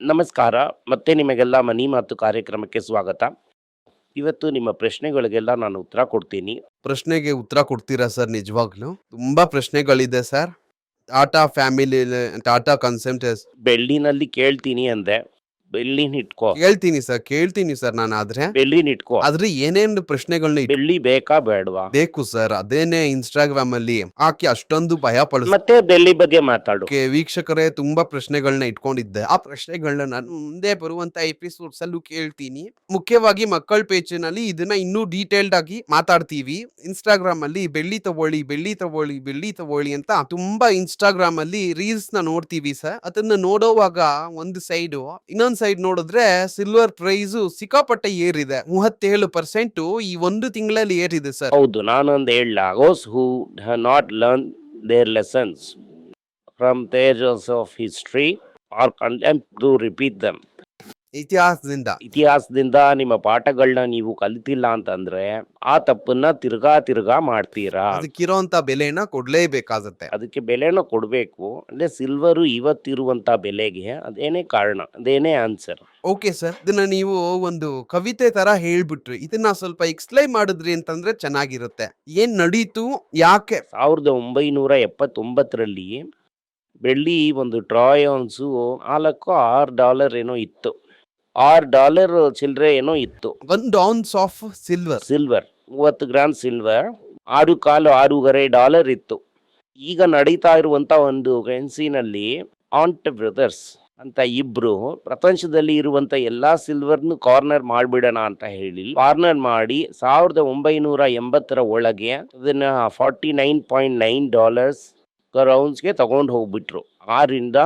ನಮಸ್ಕಾರ. ಮತ್ತೆ ನಿಮಗೆಲ್ಲ ಮನಿ ಮಾತು ಕಾರ್ಯಕ್ರಮಕ್ಕೆ ಸ್ವಾಗತ. ಇವತ್ತು ನಿಮ್ಮ ಪ್ರಶ್ನೆಗಳಿಗೆಲ್ಲ ನಾನು ಉತ್ತರ ಕೊಡ್ತೀನಿ. ಪ್ರಶ್ನೆಗೆ ಉತ್ತರ ಕೊಡ್ತೀರಾ ಸರ್ ನಿಜವಾಗ್ಲೂ? ತುಂಬಾ ಪ್ರಶ್ನೆಗಳಿದೆ sir. Tata family Tata concept ಬೆಳ್ಳಿನಲ್ಲಿ ಕೇಳ್ತೀನಿ ಅಂದೆ. ಬೆಳ್ಳಿನ ಇಟ್ಕೋ. ಹೇಳ್ತೀನಿ ಸರ್ ಕೇಳ್ತೀನಿ ಸರ್ ನಾನು ಆದ್ರೆ ಬೆಳ್ಳಿನ ಇಟ್ಕೋ. ಆದ್ರೆ ಏನೇನು ಪ್ರಶ್ನೆಗಳನ್ನ ಇಟ್- ಬೆಳ್ಳಿ ಬೇಕಾ ಬೇಡವಾ? ಬೇಕು ಸರ್ ಅದೇನೆ ಇನ್ಸ್ಟಾಗ್ರಾಮ್ ಅಲ್ಲಿ ಆಕೆ ಅಷ್ಟೊಂದು ಭಯ ಪಡಿಸ್ ಮತ್ತೆ ಬೆಳ್ಳಿ ಬಗ್ಗೆ ಮಾತಾಡು. ಓಕೆ, ವೀಕ್ಷಕರೇ ತುಂಬಾ ಪ್ರಶ್ನೆಗಳನ್ನ ಇಟ್ಕೊಂಡಿದ್ದೆ. ಆ ಪ್ರಶ್ನೆಗಳನ್ನ ನಾನು ಮುಂದೆ ಬರುವಂತ ಎಪಿಸೋಡ್ಸ್ ಅಲ್ಲೂ ಕೇಳ್ತೀನಿ. ಮುಖ್ಯವಾಗಿ ಮಕ್ಕಳ ಪೇಜ್ನಲ್ಲಿ ಇದನ್ನ ಇನ್ನೂ ಡೀಟೇಲ್ಡ್ ಆಗಿ ಮಾತಾಡ್ತೀವಿ. ಇನ್ಸ್ಟಾಗ್ರಾಮ್ ಅಲ್ಲಿ ಬೆಳ್ಳಿ ತಗೊಳ್ಳಿ ಬೆಳ್ಳಿ ತಗೊಳ್ಳಿ ಬೆಳ್ಳಿ ತಗೊಳ್ಳಿ ಅಂತ ತುಂಬಾ ಇನ್ಸ್ಟಾಗ್ರಾಮ್ ಅಲ್ಲಿ ರೀಲ್ಸ್ನ ನೋಡ್ತೀವಿ ಸರ್. ಅದನ್ನ ನೋಡೋವಾಗ ಒಂದು ಸೈಡ್ ಇನ್ನೊಂದ್ ಸೈಡ್ ನೋಡಿದ್ರೆ ಸಿಲ್ವರ್ ಪ್ರೈಸ್ ಸಿಕ್ಕಾಪಟ್ಟೆ ಏರಿದೆ. ಮೂವತ್ತೇಳು ಪರ್ಸೆಂಟ್ ಈ ಒಂದು ತಿಂಗಳಲ್ಲಿ ಏರಿದೆ ಸರ್ ಹೌದು, ನಾನೊಂದು ಹೇಳ goes who not learn their lessons from Tejas of history are to repeat them ಇತಿಹಾಸದಿಂದ. ಇತಿಹಾಸದಿಂದ ನಿಮ್ಮ ಪಾಠಗಳನ್ನ ನೀವು ಕಲಿತಿಲ್ಲ ಅಂತಂದ್ರೆ ಆ ತಪ್ಪನ್ನ ತಿರ್ಗಾ ತಿರ್ಗಾ ಮಾಡ್ತೀರಾ? ಅದಕ್ಕಿರೋಂತ ಬೆಲೆನ ಕೊಡ್ಲೇಬೇಕಾಗತ್ತೆ. ಅದಕ್ಕೆ ಬೆಲೆನ ಕೊಡ್ಬೇಕು. ಅಂದ್ರೆ ಸಿಲ್ವರು ಇವತ್ತಿರುವಂತ ಬೆಲೆಗೆ ಅದೇನೇ ಕಾರಣ ಅದೇನೇ ಆನ್ಸರ್. ಓಕೆ ಸರ್ ಇದನ್ನ ನೀವು ಒಂದು ಕವಿತೆ ತರ ಹೇಳ್ಬಿಟ್ರಿ. ಇದನ್ನ ಸ್ವಲ್ಪ ಎಕ್ಸ್ಪ್ಲೈನ್ ಮಾಡಿದ್ರಿ ಅಂತಂದ್ರೆ ಚೆನ್ನಾಗಿರುತ್ತೆ. ಏನ್ ನಡೀತು ಯಾಕೆ? ಸಾವಿರದ ಒಂಬೈನೂರ ಎಪ್ಪತ್ತೊಂಬತ್ತರಲ್ಲಿ ಬೆಳ್ಳಿ ಒಂದು ಟ್ರಾಯನ್ಸು ನಾಲ್ಕು ಆರು ಡಾಲರ್ ಏನೋ ಇತ್ತು. ಆರು ಡಾಲರ್ ಚಿಲ್ಲರೆ ಏನೋ ಇತ್ತು. ಒಂದು ಔನ್ಸ್ ಆಫ್ ಸಿಲ್ವರ್ ಸಿಲ್ವರ್ ಮೂವತ್ತು ಗ್ರಾಮ್ ಸಿಲ್ವರ್ ಆರು ಕಾಲು ಆರೂವರೆ ಡಾಲರ್ ಇತ್ತು. ಈಗ ನಡೀತಾ ಇರುವಂತ ಒಂದು ಕರೆನ್ಸಿನಲ್ಲಿ ಆಂಟ್ ಬ್ರದರ್ಸ್ ಅಂತ ಇಬ್ರು ಪ್ರಪಂಚದಲ್ಲಿ ಇರುವಂತ ಎಲ್ಲಾ ಸಿಲ್ವರ್ನು ಕಾರ್ನರ್ ಮಾಡಿಬಿಡೋಣ ಅಂತ ಹೇಳಿ ಕಾರ್ನರ್ ಮಾಡಿ ಸಾವಿರದ ಒಂಬೈನೂರ ಎಂಬತ್ತರ ಒಳಗೆ ಅದನ್ನ forty nine point nine dollars ಕರೌನ್ಸ್ಗೆ ತಗೊಂಡು ಹೋಗ್ಬಿಟ್ರು. ಆರಿಂದ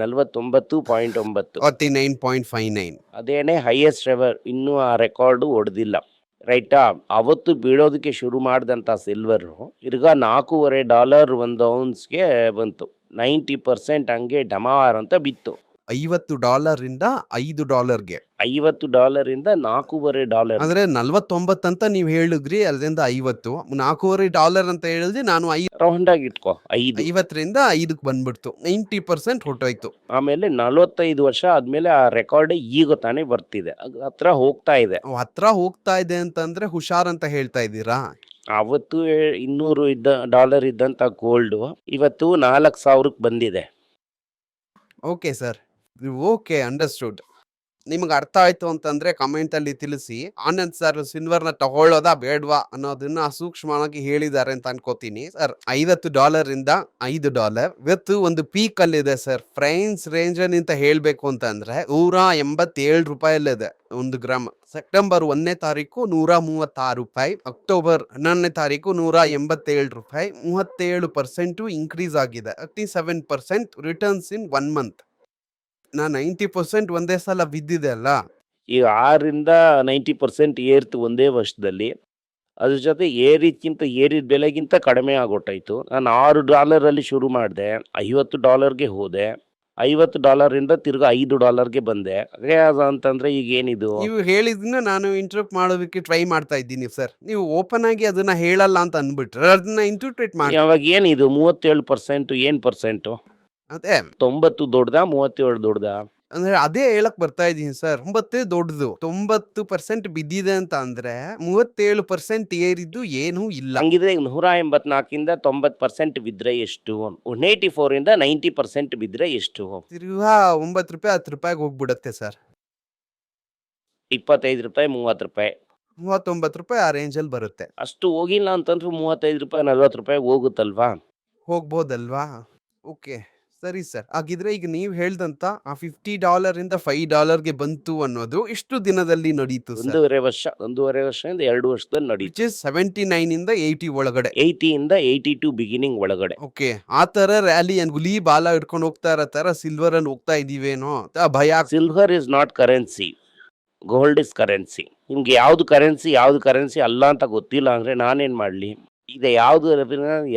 ನಲವತ್ತೊಂಬತ್ತು ಪಾಯಿಂಟ್ ಒಂಬತ್ತು. Forty nine point five nine ಅದೇನೇ ಹೈಯೆಸ್ಟ್ ಎವರ್ ಇನ್ನೂ ಆ ರೆಕಾರ್ಡು ಹೊಡೆದಿಲ್ಲ ರೈಟಾ ಅವತ್ತು ಬೀಳೋದಕ್ಕೆ ಶುರು ಮಾಡಿದಂಥ ಸಿಲ್ವರು ಇರ್ಗ ನಾಲ್ಕೂವರೆ ಡಾಲರ್ ಒಂದು ಔನ್ಸ್ಗೆ ಬಂತು. ನೈಂಟಿ ಪರ್ಸೆಂಟ್ ಹಂಗೆ ಡಮಾರ್ ಅಂತ ಬಿತ್ತು. ಐವತ್ತು ಡಾಲರ್ ಇಂದ ಐದು ಡಾಲರ್ಗೆ ಐವತ್ತು ಡಾಲರ್ ಇಂದ ನಾಲ್ಕೂವರೆ ಡಾಲರ್ ಅಂದ್ರೆ ನಲ್ವತ್ತೊಂಬತ್ತು ಅಂತ ನೀವು ಹೇಳಿದ್ರಿ ಅದರಿಂದ ಐವತ್ತು. ನಾಲ್ಕೂವರೆ ಡಾಲರ್ ಅಂತ ಹೇಳಿದ್ರೆ ನಾನು ಐ ರೌಂಡ್ ಆಗಿ ಇಟ್ಕೋ ಐದು. ಐವತ್ತರಿಂದ ಐದಕ್ಕೆ ಬಂದ್ಬಿಡ್ತು. ನೈಂಟಿ ಪರ್ಸೆಂಟ್ ಹೊಟ್ಟೋಯ್ತು ಆಮೇಲೆ ನಲವತ್ತೈದು ವರ್ಷ ಆದ್ಮೇಲೆ ಆ ರೆಕಾರ್ಡ್ ಈಗ ತಾನೇ ಬರ್ತಿದೆ. ಅದ್ ಹತ್ರ ಹೋಗ್ತಾ ಇದೆ. ಹತ್ರ ಹೋಗ್ತಾ ಇದೆ ಅಂತಂದ್ರೆ ಹುಷಾರ್ ಅಂತ ಹೇಳ್ತಾ ಇದ್ದೀರಾ? ಅವತ್ತು ಇನ್ನೂರು ಇದ್ದ ಡಾಲರ್ ಇದ್ದಂತ ಗೋಲ್ಡ್ ಇವತ್ತು ನಾಲ್ಕು ಸಾವಿರಕ್ಕೆ ಬಂದಿದೆ. Okay sir. Okay, understood. ನಿಮ್ಗೆ ಅರ್ಥ ಆಯ್ತು ಅಂತಂದ್ರೆ ಕಮೆಂಟ್ ಅಲ್ಲಿ ತಿಳಿಸಿ, ಆನಂದ್ ಸರ್ ಸಿಲ್ವರ್ನ ತಗೊಳ್ಳೋದಾ ಬೇಡ್ವಾ ಅನ್ನೋದನ್ನ ಸೂಕ್ಷ್ಮವಾಗಿ ಹೇಳಿದ್ದಾರೆ ಅಂತ ಅನ್ಕೋತೀನಿ. ಸರ್, ಐವತ್ತು ಡಾಲರ್ ಇಂದ ಐದು ಡಾಲರ್. ಇವತ್ತು ಒಂದು ಪೀಕ್ ಅಲ್ಲಿ ಇದೆ ಸರ್. ಫ್ರೈನ್ಸ್ ರೇಂಜ್ ಅಂತ ಹೇಳ್ಬೇಕು ಅಂತಂದ್ರೆ ನೂರ ಎಂಬತ್ತೇಳು ರೂಪಾಯಲ್ಲಿದೆ ಒಂದು ಗ್ರಾಮ್. ಸೆಪ್ಟೆಂಬರ್ ಒಂದನೇ ತಾರೀಕು ನೂರ ಮೂವತ್ತಾರು ರೂಪಾಯಿ. ಅಕ್ಟೋಬರ್ ಹನ್ನೊಂದನೇ ತಾರೀಕು ನೂರ ಎಂಬತ್ತೇಳು ರೂಪಾಯಿ. ಮೂವತ್ತೇಳು ಪರ್ಸೆಂಟು ಇನ್ಕ್ರೀಸ್ ಆಗಿದೆ. Thirty seven percent returns in one month ನಾ ನೈಂಟಿ ಪರ್ಸೆಂಟ್ ಒಂದೇ ಸಲ ಬಿದ್ದಿದೆ ಅಲ್ಲ? ಈಗ ಆರರಿಂದ ನೈಂಟಿ ಪರ್ಸೆಂಟ್ ಏರ್ತು ಒಂದೇ ವರ್ಷದಲ್ಲಿ. ಅದ್ರ ಜೊತೆ ಏರಿದ್ಕಿಂತ ಏರಿದ ಬೆಲೆಗಿಂತ ಕಡಿಮೆ ಆಗೋಟಾಯ್ತು ನಾನು ಆರು ಡಾಲರಲ್ಲಿ ಶುರು ಮಾಡಿದೆ ಐವತ್ತು ಡಾಲರ್ಗೆ ಹೋದೆ ಐವತ್ತು ಡಾಲರಿಂದ ತಿರ್ಗಿ ಐದು ಡಾಲರ್ಗೆ ಬಂದೆ. ಅದು ಅಂತಂದ್ರೆ ಈಗ ಏನಿದು ನೀವು ಹೇಳಿದ್ನ ನಾನು ಇಂಟರ್ಪ್ಟ್ ಮಾಡೋದಕ್ಕೆ ಟ್ರೈ ಮಾಡ್ತಾ ಇದ್ದೀನಿ ಸರ್ ನೀವು ಓಪನ್ ಆಗಿ ಅದನ್ನ ಹೇಳಲ್ಲ ಅಂತ ಅಂದ್ಬಿಟ್ರೆ ಅದನ್ನ ಇಂಟರ್ಪ್ರೇಟ್ ಮಾಡಿ. ಅವಾಗ ಏನಿದು? ಮೂವತ್ತೇಳು ಪರ್ಸೆಂಟ್ ಏನ್ ಪರ್ಸೆಂಟು ಅದೇ. ತೊಂಬತ್ತು ದೊಡ್ಡದ ಮೂವತ್ತೇಳು ದೊಡ್ಡದ? ಅಂದ್ರೆ ಅದೇ ಹೇಳಕ್ ಬರ್ತಾ ಇದ್ದೀನಿ ಸರ್. ಒಂಬತ್ತೇ ದೊಡ್ಡದು. ತೊಂಬತ್ತು ಪರ್ಸೆಂಟ್ ಬಿದ್ದಿದೆ ಅಂತ ಅಂದ್ರೆ ಮೂವತ್ತೇಳು ಪರ್ಸೆಂಟ್ ಏರಿದ್ದು ಏನೂ ಇಲ್ಲ. ಹಂಗಿದ್ರೆ ನೂರ ಎಂಬತ್ನಾಲ್ಕಿಂದ ತೊಂಬತ್ತು ಪರ್ಸೆಂಟ್ ಬಿದ್ರೆ ಎಷ್ಟು? ಒನ್ ಏಯ್ಟಿ ಫೋರ್ ಇಂದ ನೈಂಟಿ ಪರ್ಸೆಂಟ್ ಬಿದ್ರೆ ಎಷ್ಟು? ತಿರ್ಗಾ ಒಂಬತ್ತು ರೂಪಾಯಿ ಹತ್ತು ರೂಪಾಯಿಗೆ ಹೋಗ್ಬಿಡತ್ತೆ ಸರ್. ಇಪ್ಪತ್ತೈದು ರೂಪಾಯಿ ಮೂವತ್ತು ರೂಪಾಯಿ. ಮೂವತ್ತೊಂಬತ್ತು ರೂಪಾಯಿ ಆ ರೇಂಜಲ್ಲಿ ಬರುತ್ತೆ. ಅಷ್ಟು ಹೋಗಿಲ್ಲ ಅಂತಂದ್ರೆ ಮೂವತ್ತೈದು ರೂಪಾಯಿ ನಲ್ವತ್ತು ರೂಪಾಯಿ ಹೋಗುತ್ತಲ್ವಾ? ಹೋಗ್ಬೋದಲ್ವಾ? ಓಕೆ. ಸರಿ ಸರ್. ಹಾಗಿದ್ರೆ ಈಗ ನೀವು ಹೇಳ್ದಂತ ಆ ಫಿಫ್ಟಿ ಡಾಲರ್ ಇಂದ ಫೈವ್ ಡಾಲರ್ಗೆ ಬಂತು ಅನ್ನೋದು ಎಷ್ಟು ದಿನದಲ್ಲಿ ನಡೀತು ಒಂದೂವರೆ ವರ್ಷ ಒಂದೂವರೆ ವರ್ಷದಿಂದ ಎರಡು ವರ್ಷದಲ್ಲಿ ನಡೀತು. ಸೆವೆಂಟಿ ನೈನ್ ಇಂದ ಏಯ್ಟಿ ಒಳಗಡೆ. ಏಯ್ಟಿಯಿಂದ ಏಯ್ಟಿ ಟು ಬಿಗಿನಿಂಗ್ ಒಳಗಡೆ. ಓಕೆ. ಆ ತರ ರ್ಯಾಲಿ ಅನ್ ಗುಲಿ ಬಾಲ ಹಿಡ್ಕೊಂಡು ಹೋಗ್ತಾ ಇರೋ ತರ ಸಿಲ್ವರ್ ಅಲ್ಲಿ ಹೋಗ್ತಾ ಇದೀವೇನೋ? ಅಂತ ಭಯ silver is not currency gold is currency ನಿಮ್ಗೆ ಯಾವ್ದು ಕರೆನ್ಸಿ ಯಾವ್ದು ಕರೆನ್ಸಿ ಅಲ್ಲ ಅಂತ ಗೊತ್ತಿಲ್ಲ ಅಂದ್ರೆ ನಾನೇನ್ ಮಾಡ್ಲಿ? ಇದೆ ಯಾವ್ದು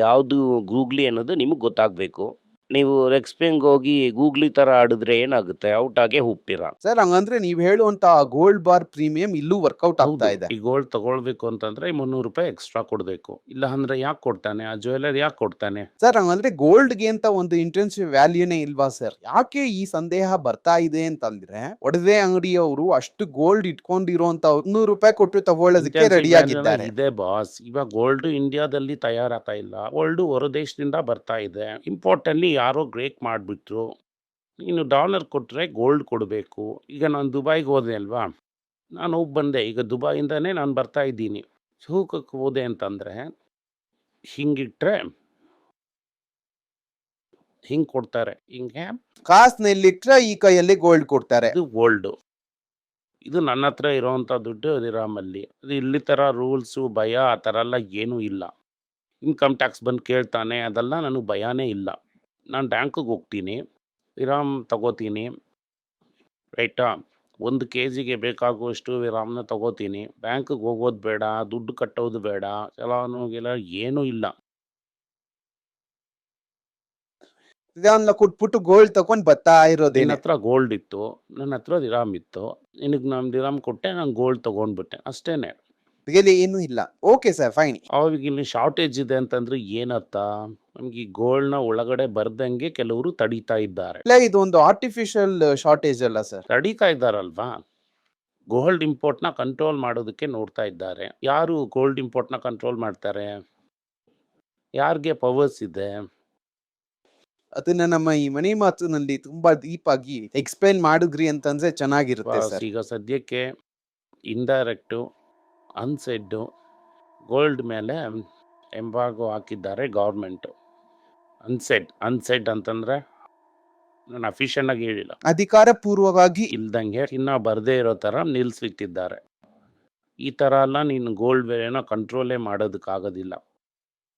ಯಾವ್ದು ಗೂಗ್ಲಿ ಅನ್ನೋದು ನಿಮಗೆ ಗೊತ್ತಾಗ್ಬೇಕು. ನೀವು ರೆಕ್ಸ್ಪಿಂಗ್ ಹೋಗಿ ಗೂಗ್ಲಿ ತರ ಆಡಿದ್ರೆ ಏನಾಗುತ್ತೆ? ಔಟ್ ಆಗೇ ಹುಪ್ಪಿರ ಸರ್ ಹಂಗಂದ್ರೆ ನೀವ್ ಹೇಳುವಂತ ಗೋಲ್ಡ್ ಬಾರ್ ಪ್ರೀಮಿಯಂ ಇಲ್ಲೂ ವರ್ಕೌಟ್ ಆಗ್ತಾ ಇದೆ. ಈ ಗೋಲ್ಡ್ ತಗೊಳ್ಬೇಕು ಅಂತಂದ್ರೆ ಮುನ್ನೂರು ರೂಪಾಯಿ ಎಕ್ಸ್ಟ್ರಾ ಕೊಡ್ಬೇಕು. ಇಲ್ಲ ಅಂದ್ರೆ ಯಾಕೆ ಕೊಡ್ತಾನೆ? ಆ ಜ್ಯುವೆಲರ್ ಯಾಕೆ ಕೊಡ್ತಾನೆ? ಸರ್ ಹಂಗಂದ್ರೆ ಗೋಲ್ಡ್ಗೆ ಅಂತ ಒಂದು ಇಂಟೆನ್ಸಿವ್ ವ್ಯಾಲ್ಯೂನೇ ಇಲ್ವಾ ಸರ್? ಯಾಕೆ ಈ ಸಂದೇಹ ಬರ್ತಾ ಇದೆ ಅಂತಂದ್ರೆ ಒಡವೆ ಅಂಗಡಿಯವರು ಅಷ್ಟು ಗೋಲ್ಡ್ ಇಟ್ಕೊಂಡಿರುವಂತ ನೂರು ರೂಪಾಯಿ ಕೊಟ್ಟು ತಗೊಳ್ಳೋದಕ್ಕೆ ರೆಡಿ ಆಗಿದ್ದಾರೆ. ಇದೆ ಬಾಸ್ ಇವಾಗ ಗೋಲ್ಡ್ ಇಂಡಿಯಾದಲ್ಲಿ ತಯಾರಾಗ್ತಾ ಇಲ್ಲ. ಗೋಲ್ಡ್ ಹೊರ ದೇಶದಿಂದ ಬರ್ತಾ ಇದೆ. ಇಂಪೋರ್ಟ್ ಅಲ್ಲಿ ಯಾರೋ ಗ್ರೇಕ್ ಮಾಡಿಬಿಟ್ರು. ನೀನು ಡಾಲರ್ ಕೊಟ್ಟರೆ ಗೋಲ್ಡ್ ಕೊಡಬೇಕು. ಈಗ ನಾನು ದುಬೈಗೆ ಹೋದೆ ಅಲ್ವಾ? ನಾನು ಹೋಗಿ ಬಂದೆ. ಈಗ ದುಬೈಯಿಂದನೇ ನಾನು ಬರ್ತಾ ಇದ್ದೀನಿ. ಸೂಕಕ್ಕೆ ಹೋದೆ ಅಂತಂದರೆ ಹಿಂಗಿಟ್ರೆ ಹಿಂಗೆ ಕೊಡ್ತಾರೆ. ಹಿಂಗೆ ಕಾಸ್ನಲ್ಲಿಟ್ಟರೆ ಈ ಕೈಯಲ್ಲಿ ಗೋಲ್ಡ್ ಕೊಡ್ತಾರೆ. ಇದು ಗೋಲ್ಡು. ಇದು ನನ್ನ ಹತ್ರ ಇರೋವಂಥ ದುಡ್ಡು ಅದಿರಾಮಲ್ಲಿ. ಅದು ಇಲ್ಲಿ ಥರ ರೂಲ್ಸು ಭಯ ಆ ಥರ ಎಲ್ಲ ಏನೂ ಇಲ್ಲ. ಇನ್ಕಮ್ ಟ್ಯಾಕ್ಸ್ ಬಂದು ಕೇಳ್ತಾನೆ ಅದೆಲ್ಲ ನನಗೆ ಭಯನೇ ಇಲ್ಲ. ನಾನು ಬ್ಯಾಂಕಿಗೆ ಹೋಗ್ತೀನಿ. ವಿರಾಮ್ ತಗೋತೀನಿ. ರೈಟಾ? ಒಂದು ಕೆ ಜಿಗೆ ಬೇಕಾಗುವಷ್ಟು ವಿರಾಮ್ನ ತಗೋತೀನಿ. ಬ್ಯಾಂಕಿಗೆ ಹೋಗೋದು ಬೇಡ ದುಡ್ಡು ಕಟ್ಟೋದು ಬೇಡ ಎಲ್ಲ ಏನೂ ಇಲ್ಲ. ಇದನ್ನ ಕೊಟ್ಬಿಟ್ಟು ಗೋಲ್ಡ್ ತಗೊಂಡು ಬರ್ತಾ ಇರೋದು ಇರೋದೇನೆ ಹತ್ರ ಗೋಲ್ಡ್ ಇತ್ತು ನನ್ನ ಹತ್ರ ದಿರಾಮ್ ಇತ್ತು ನಿನಗೆ ನಾನು ದಿರಾಮ್ ಕೊಟ್ಟೆ ನಾನು ಗೋಲ್ಡ್ ತೊಗೊಂಡ್ಬಿಟ್ಟೆ ಅಷ್ಟೇನೆ. ರಿಯಲಿ ಏನು ಇಲ್ಲ. ಓಕೆ ಸರ್ ಫೈನ್ ಅವಾಗ ಇಲ್ಲಿ ಶಾರ್ಟೇಜ್ ಇದೆ ಅಂತಂದ್ರೆ ಏನರ್ಥ? ನಮ್ಗೆ ಈ ಗೋಲ್ಡ್ನ ಒಳಗಡೆ ಬರ್ದಂಗೆ ಕೆಲವರು ತಡೀತಾ ಇದ್ದಾರೆ. ಇಲ್ಲ ಇದು ಒಂದು ಆರ್ಟಿಫಿಷಿಯಲ್ ಶಾರ್ಟೇಜ್ ಅಲ್ಲ ಸರ್. ತಡೀತಾ ಇದ್ದಾರಲ್ವಾ? ಗೋಲ್ಡ್ ಇಂಪೋರ್ಟ್ನ ಕಂಟ್ರೋಲ್ ಮಾಡೋದಕ್ಕೆ ನೋಡ್ತಾ ಇದ್ದಾರೆ. ಯಾರು ಗೋಲ್ಡ್ ಇಂಪೋರ್ಟ್ನ ಕಂಟ್ರೋಲ್ ಮಾಡ್ತಾರೆ? ಯಾರಿಗೆ ಪವರ್ಸ್ ಇದೆ? ಅದನ್ನ ನಮ್ಮ ಈ ಮನೆ ಮಾತಿನಲ್ಲಿ ತುಂಬಾ ಡೀಪ್ ಆಗಿ ಎಕ್ಸ್ಪ್ಲೈನ್ ಮಾಡಿದ್ರಿ ಅಂತಂದ್ರೆ ಚೆನ್ನಾಗಿರುತ್ತೆ ಸರ್. ಈಗ ಸದ್ಯಕ್ಕೆ ಇಂಡೈರೆಕ್ಟು ಅನ್ಸೆಡ್ಡು ಗೋಲ್ಡ್ ಮೇಲೆ ಎಂಬಾಗೋ ಹಾಕಿದ್ದಾರೆ ಗೌರ್ಮೆಂಟು ಅನ್ಸೆಡ್ ಅನ್ಸೆಟ್ ಅಂತಂದ್ರೆ ನಾನು ಅಫಿಷಿಯಲ್ ಆಗಿ ಹೇಳಿಲ್ಲ. ಅಧಿಕಾರ ಪೂರ್ವವಾಗಿ ಇಲ್ದಂಗೆ ಇನ್ನ ಬರದೇ ಇರೋ ತರ ನಿಲ್ಸಿಟ್ಟಿದ್ದಾರೆ ಈ ತರ ಎಲ್ಲ ನೀನು ಗೋಲ್ಡ್ ಬೆಲೆನ ಕಂಟ್ರೋಲೇ ಮಾಡೋದಕ್ಕಾಗೋದಿಲ್ಲ.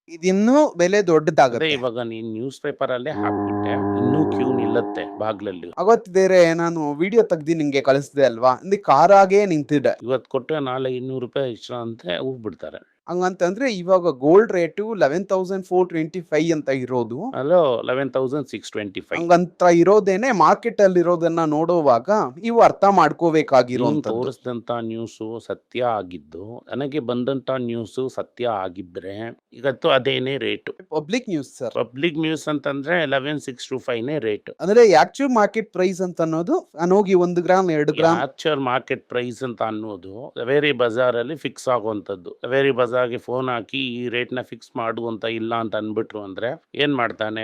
ಇದಿನ್ನೂ ಬೆಲೆ ಅದೇ ದೊಡ್ಡದಾಗುತ್ತೆ ಇವಾಗ ನೀನು ನ್ಯೂಸ್ ಪೇಪರ್ ಅಲ್ಲೇ ಹಾಕ್ಬಿಟ್ಟೆ ಇನ್ನೂ ಕ್ಯೂ ನಿಲ್ಲತ್ತೆ ಬಾಗ್ಲಲ್ಲಿ. ಅವತ್ತಿದ್ದೇರೆ ನಾನು ವಿಡಿಯೋ ತೆಗ್ದು ನಿಂಗೆ ಕಳಿಸ್ದೆ ಅಲ್ವಾ? ಅಂದ್ರೆ ಕಾರಾಗೆ ನಿಂತಿದೆ. ಇವತ್ತು ಕೊಟ್ಟರೆ ನಾಳೆ ಇನ್ನೂರು ರೂಪಾಯಿ ಇಷ್ಟ ಅಂತ ಹೋಗ್ಬಿಡ್ತಾರೆ. ಹಂಗಂತಂದ್ರೆ ಇವಾಗ gold rate eleven thousand four twenty five ಅಂತ ಇರೋದು. ಅಲ್ಲೋ eleven thousand six twenty five ಹಂಗಂತ ಇರೋದೇನೆ ಮಾರ್ಕೆಟ್ ಅಲ್ಲಿ ಇರೋದನ್ನ ನೋಡುವಾಗ ಇವು ಅರ್ಥ ಮಾಡ್ಕೋಬೇಕಾಗಿರೋ ತೋರಿಸಿದಂತ ನ್ಯೂಸು ಸತ್ಯ ಆಗಿದ್ದು ನನಗೆ ಬಂದಂತ ನ್ಯೂಸು ಸತ್ಯ ಆಗಿದ್ರೆ ಇವತ್ತು ಅದೇನೇ rate public news sir public news ಅಂತಂದ್ರೆ ಲೆವೆನ್ ಸಿಕ್ಸ್ ಟು ಫೈವ್ನೇ ರೇಟ್ ಅಂದ್ರೆ ಆಕ್ಚುಲ್ ಮಾರ್ಕೆಟ್ ಪ್ರೈಸ್ ಅಂತ ಅನ್ನೋದು ಅನೋಗಿ ಹೋಗಿ ಒಂದು ಗ್ರಾಮ್ ಎರಡು ಗ್ರಾಮ್ ಆಕ್ಚುಯಲ್ ಮಾರ್ಕೆಟ್ ಪ್ರೈಸ್ ಅಂತ ಅನ್ನೋದು ವೇರಿ ಬಜಾರ್ ಅಲ್ಲಿ ಫಿಕ್ಸ್ ಆಗುವಂತದ್ದು ವೇರಿ ಬಜಾರ್ಗೆ ಫೋನ್ ಹಾಕಿ ಈ ರೇಟ್ನ ಫಿಕ್ಸ್ ಮಾಡು ಅಂತ ಇಲ್ಲ ಅಂತ ಅಂದ್ಬಿಟ್ರು ಅಂದ್ರೆ ಏನು ಮಾಡ್ತಾನೆ?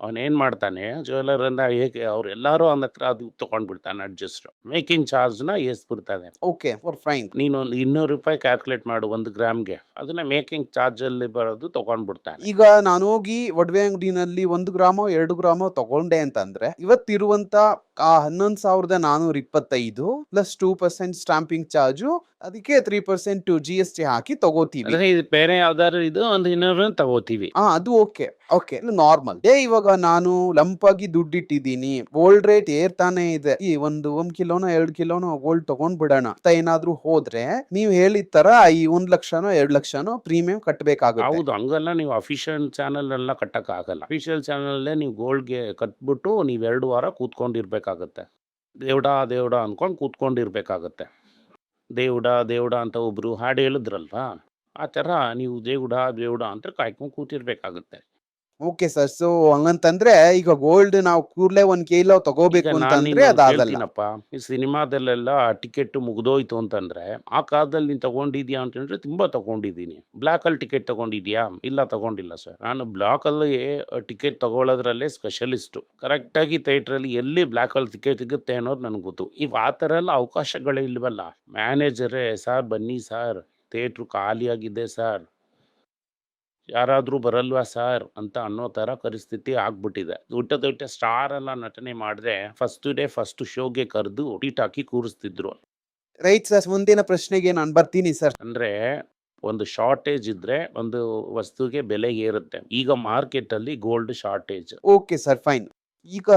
ಆ ಅವನ್ ಏನ್ ಮಾಡ್ತಾನೆ ಜ್ಯುವೆಲರ್ ಅಂದ ಹೇಗೆ ಅವ್ರು ಎಲ್ಲಾರು ಅವನ ಹತ್ರ ಅದು ತಗೊಂಡ್ಬಿಡ್ತಾನೆ ಅಡ್ಜಸ್ಟ್ ಮೇಕಿಂಗ್ ಚಾರ್ಜ್ನ ಎಸ್ಬಿಡ್ತಾನೆ ಓಕೆ ಫಾರ್ ಫೈನ್ ನೀನು ಒಂದು ಇನ್ನೂರು ರೂಪಾಯಿ ಕ್ಯಾಲ್ಕುಲೇಟ್ ಮಾಡು ಒಂದು ಗ್ರಾಮ್ಗೆ ಅದನ್ನ ಮೇಕಿಂಗ್ ಚಾರ್ಜ್ ಅಲ್ಲಿ ಬರೋದು ತಗೊಂಡ್ಬಿಡ್ತಾನೆ ಈಗ ನಾನು ಹೋಗಿ ಒಡವೆ ಅಂಗಡಿನಲ್ಲಿ ಒಂದು ಗ್ರಾಮೋ ಎರಡು ಗ್ರಾಮೋ ತಗೊಂಡೆ ಅಂತಂದ್ರೆ ಇವತ್ತಿರುವಂತ ಆ ಹನ್ನೊಂದು ಸಾವಿರದ ನಾನೂರ ಇಪ್ಪತ್ತೈದು plus two percent stamping charge ಅದಕ್ಕೆ three percent G S T ಹಾಕಿ ತಗೋತೀವಿ. ಅಂದ್ರೆ ಇದು ಬೇರೆ ಯಾವ್ದಾದ್ರು ಇದು ಒಂದು ಇನ್ನೂರು ತಗೋತೀವಿ. ಹಾ ಅದು ಓಕೆ ಓಕೆ ನಾರ್ಮಲ್ ಏ ನಾನು ಲಂಪಾಗಿ ದುಡ್ಡಿಟ್ಟಿದ್ದೀನಿ. ಗೋಲ್ಡ್ ರೇಟ್ ಏರ್ತಾನೆ ಇದೆ. ಈ ಒಂದು ಒಂದ್ ಕಿಲೋನೋ, ಎರಡ್ ಕಿಲೋನೋ ಗೋಲ್ಡ್ ತಗೊಂಡ್ ಬಿಡೋಣ. ಅಂತ ಏನಾದ್ರೂ ಹೋದ್ರೆ ನೀವು ಹೇಳಿದ ತರ ಈ ಒಂದ್ ಲಕ್ಷನೋ, ಎರಡ್ ಲಕ್ಷನೋ ಪ್ರೀಮಿಯಂ ಕಟ್ಟಬೇಕಾಗುತ್ತೆ ಹೌದು, ಹಂಗಲ್ಲ. ನೀವು ಅಫಿಷಿಯಲ್ ಚಾನಲ್ ಎಲ್ಲ ಕಟ್ಟಕ್ ಆಗಲ್ಲ. ಅಫಿಷಿಯಲ್ ಚಾನಲ್ಲೇ ನೀವು ಗೋಲ್ಡ್ಗೆ ಕಟ್ಬಿಟ್ಟು ನೀವು ಎರಡು ವಾರ ಕೂತ್ಕೊಂಡಿರ್ಬೇಕಾಗತ್ತೆ. ದೇವ್ಡ ದೇವ್ಡ ಅನ್ಕೊಂಡು ಕೂತ್ಕೊಂಡಿರ್ಬೇಕಾಗತ್ತೆ. ದೇವ್ಡ ದೇವ್ಡ ಅಂತ ಒಬ್ರು ಹಾಡು ಹೇಳಿದ್ರಲ್ವಾ? ಆ ಥರ ನೀವು ದೇವ್ಡ ದೇವ್ಡ ಅಂತ ಕಾಯ್ಕೊಂಡು ಕೂತಿರ್ಬೇಕಾಗತ್ತೆ. Okay sir. ಸೊ ಹಂಗಂತಂದ್ರೆ ಈಗ ಗೋಲ್ಡ್ ನಾವು ಕೂರ್ಲೆ ಒಂದ್ ಕಿಲೋ ತಗೋಬೇಕು ಅಂತಂದ್ರೆ ಅದಾಗಲ್ಲ ಈ ಸಿನಿಮಾದಲ್ಲೆಲ್ಲ ಟಿಕೆಟ್ ಮುಗ್ದೋಯ್ತು ಅಂತಂದ್ರೆ ಆ ಕಾಲದಲ್ಲಿ ನೀನ್ ತಗೊಂಡಿದ್ಯಾ ಅಂತಂದ್ರೆ ತುಂಬಾ ತಗೊಂಡಿದ್ದೀನಿ. ಬ್ಲಾಕ್ ಅಲ್ಲಿ ಟಿಕೆಟ್ ತಗೊಂಡಿದ್ಯಾ? ಇಲ್ಲ ತಗೊಂಡಿಲ್ಲ ಸರ್. ನಾನು ಬ್ಲಾಕ್ ಅಲ್ಲಿ ಟಿಕೆಟ್ ತಗೊಳ್ಳೋದ್ರಲ್ಲೇ ಸ್ಪೆಷಲಿಸ್ಟ್ ಕರೆಕ್ಟ್ ಆಗಿ ಥಿಯೇಟರ್ ಅಲ್ಲಿ ಎಲ್ಲಿ ಬ್ಲಾಕ್ ಅಲ್ಲಿ ಟಿಕೆಟ್ ಸಿಗುತ್ತೆ ಅನ್ನೋದು ನನಗೆ ಗೊತ್ತು. ಈಗ ಆ ಥರ ಎಲ್ಲ ಅವಕಾಶಗಳೇ ಇಲ್ವಲ್ಲ? ಮ್ಯಾನೇಜರೇ ಸರ್ ಬನ್ನಿ ಸರ್. ಥಿಯೇಟ್ರು ಖಾಲಿಯಾಗಿದೆ ಸರ್. ಯಾರಾದರೂ ಬರಲ್ವಾ ಸರ್ ಅಂತ ಅನ್ನೋ ಥರ ಪರಿಸ್ಥಿತಿ ಆಗ್ಬಿಟ್ಟಿದೆ. ದೊಡ್ಡ ದೊಡ್ಡ ಸ್ಟಾರ್ ಎಲ್ಲ ನಟನೆ ಮಾಡಿದ್ರೆ ಫಸ್ಟ್ ಡೇ ಫಸ್ಟ್ ಶೋಗೆ ಕರೆದು ಟೀಟ್ ಹಾಕಿ ಕೂರಿಸ್ತಿದ್ರು. ರೈಟ್ ಸರ್ ಮುಂದಿನ ಪ್ರಶ್ನೆಗೆ ನಾನು ಬರ್ತೀನಿ ಸರ್. ಅಂದರೆ ಒಂದು ಶಾರ್ಟೇಜ್ ಇದ್ರೆ ಒಂದು ವಸ್ತುಗೆ ಬೆಲೆ ಏರುತ್ತೆ. ಈಗ ಮಾರ್ಕೆಟ್ ಅಲ್ಲಿ gold shortage okay sir fine ಈಗ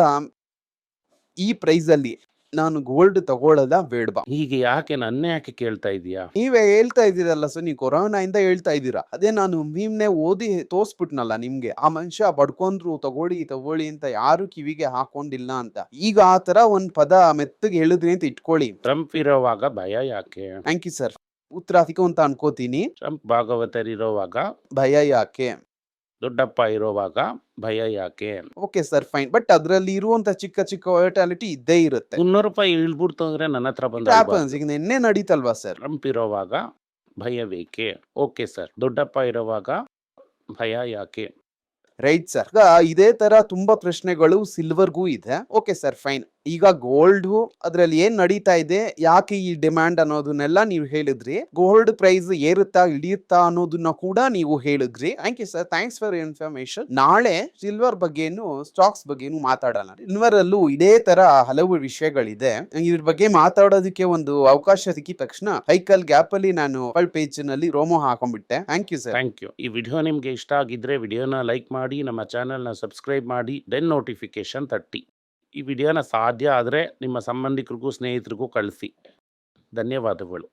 ಈ ಪ್ರೈಸ್ ಅಲ್ಲಿ ನಾನು ಗೋಲ್ಡ್ ತಗೊಳ್ಳದ ಬೇಡವಾ ಈಗ ಯಾಕೆ ನನ್ನೇ ಯಾಕೆ ಕೇಳ್ತಾ ಇದೀಯಾ ನೀವೇ ಹೇಳ್ತಾ ಇದ್ದೀರಲ್ಲ ಸೊ ನೀವು ಕೊರೋನಾ ಇಂದ ಹೇಳ್ತಾ ಇದ್ದೀರಾ? ಅದೇ ನಾನು ಮೀಮ್ನೆ ಓದಿ ತೋರ್ಸ್ಬಿಟ್ನಲ್ಲ ನಿಮ್ಗೆ ಆ ಮನುಷ್ಯ ಬಡ್ಕೊಂಡ್ರು ತಗೊಳ್ಳಿ ತಗೊಳ್ಳಿ ಅಂತ ಯಾರು ಕಿವಿಗೆ ಹಾಕೊಂಡಿಲ್ಲ ಅಂತ. ಈಗ ಆ ತರ ಒಂದ್ ಪದ ಮೆತ್ತಗೆ ಹೇಳಿದ್ರಿ ಅಂತ ಇಟ್ಕೊಳ್ಳಿ. ಟ್ರಂಪ್ ಇರೋವಾಗ ಭಯ ಯಾಕೆ? ಥ್ಯಾಂಕ್ ಯು ಸರ್ ಉತ್ತರ ಸಿಕ್ಕುವಂತ ಅನ್ಕೋತೀನಿ. ಟ್ರಂಪ್ ಭಾಗವತರಿರೋವಾಗ ಭಯ ಯಾಕೆ? ದೊಡ್ಡಪ್ಪ ಇರೋವಾಗ ಭಯ ಯಾಕೆ? ಓಕೆ ಸರ್ ಫೈನ್ ಬಟ್ ಅದ್ರಲ್ಲಿ ಇರುವಂತ ಚಿಕ್ಕ ಚಿಕ್ಕ ವೈಟಾಲಿಟಿ ಇದ್ದೇ ಇರುತ್ತೆ. ಮುನ್ನೂರು ರೂಪಾಯಿ ಇಳ್ಬಿಡ್ತು ಅಂದ್ರೆ ನನ್ನ ಹತ್ರ ಬಂದ. ಈಗ ನಿನ್ನೆ ನಡೀತಲ್ವಾ ಸರ್ ಟ್ರಂಪ್ ಇರೋವಾಗ ಭಯ ಬೇಕೆ? ಓಕೆ ಸರ್ ದೊಡ್ಡಪ್ಪ ಇರೋವಾಗ ಭಯ ಯಾಕೆ? ರೈಟ್ ಸರ್ ಇದೇ ತರ ತುಂಬಾ ಪ್ರಶ್ನೆಗಳು ಸಿಲ್ವರ್ಗೂ ಇದೆ. ಓಕೆ ಸರ್ ಫೈನ್ ಈಗ ಗೋಲ್ಡ್ ಅದ್ರಲ್ಲಿ ಏನ್ ನಡೀತಾ ಇದೆ? ಯಾಕೆ ಈ ಡಿಮ್ಯಾಂಡ್ ಅನ್ನೋದನ್ನೆಲ್ಲ ನೀವು ಹೇಳಿದ್ರಿ? ಗೋಲ್ಡ್ ಪ್ರೈಸ್ ಏರುತ್ತಾ ಇಳಿಯುತ್ತಾ ಅನ್ನೋದನ್ನ ಕೂಡ ನೀವು ಹೇಳಿದ್ರಿ. Thank you sir thanks for information ನಾಳೆ ಸಿಲ್ವರ್ ಬಗ್ಗೆನು ಸ್ಟಾಕ್ಸ್ ಬಗ್ಗೆನು ಮಾತಾಡೋಣ. ಸಿಲ್ವರ್ ಇದೇ ತರ ಹಲವು ವಿಷಯಗಳಿದೆ. ಇದ್ರ ಬಗ್ಗೆ ಮಾತಾಡೋದಕ್ಕೆ ಒಂದು ಅವಕಾಶ ಸಿಕ್ಕಿದ ತಕ್ಷಣ ಹೈಕಲ್ ಗ್ಯಾಪ್ ಅಲ್ಲಿ ನಾನು ಪೇಜ್ನಲ್ಲಿ ರೋಮೋ ಹಾಕೊಂಡ್ಬಿಟ್ಟೆ. Thank you sir thank you ಈ ವಿಡಿಯೋ ನಿಮಗೆ ಇಷ್ಟ ಆಗಿದ್ರೆ ವಿಡಿಯೋನ ಲೈಕ್ ಮಾಡಿ, ನಮ್ಮ ಚಾನೆಲ್ನ ಸಬ್ಸ್ಕ್ರೈಬ್ ಮಾಡಿ ದೆನ್ ನೋಟಿಫಿಕೇಶನ್ ತಟ್ಟಿ. ಈ ವಿಡಿಯೋನ ಸಾಧ್ಯ ಆದರೆ ನಿಮ್ಮ ಸಂಬಂಧಿಕರಿಗೂ ಸ್ನೇಹಿತರಿಗೂ ಕಳಿಸಿ. ಧನ್ಯವಾದಗಳು.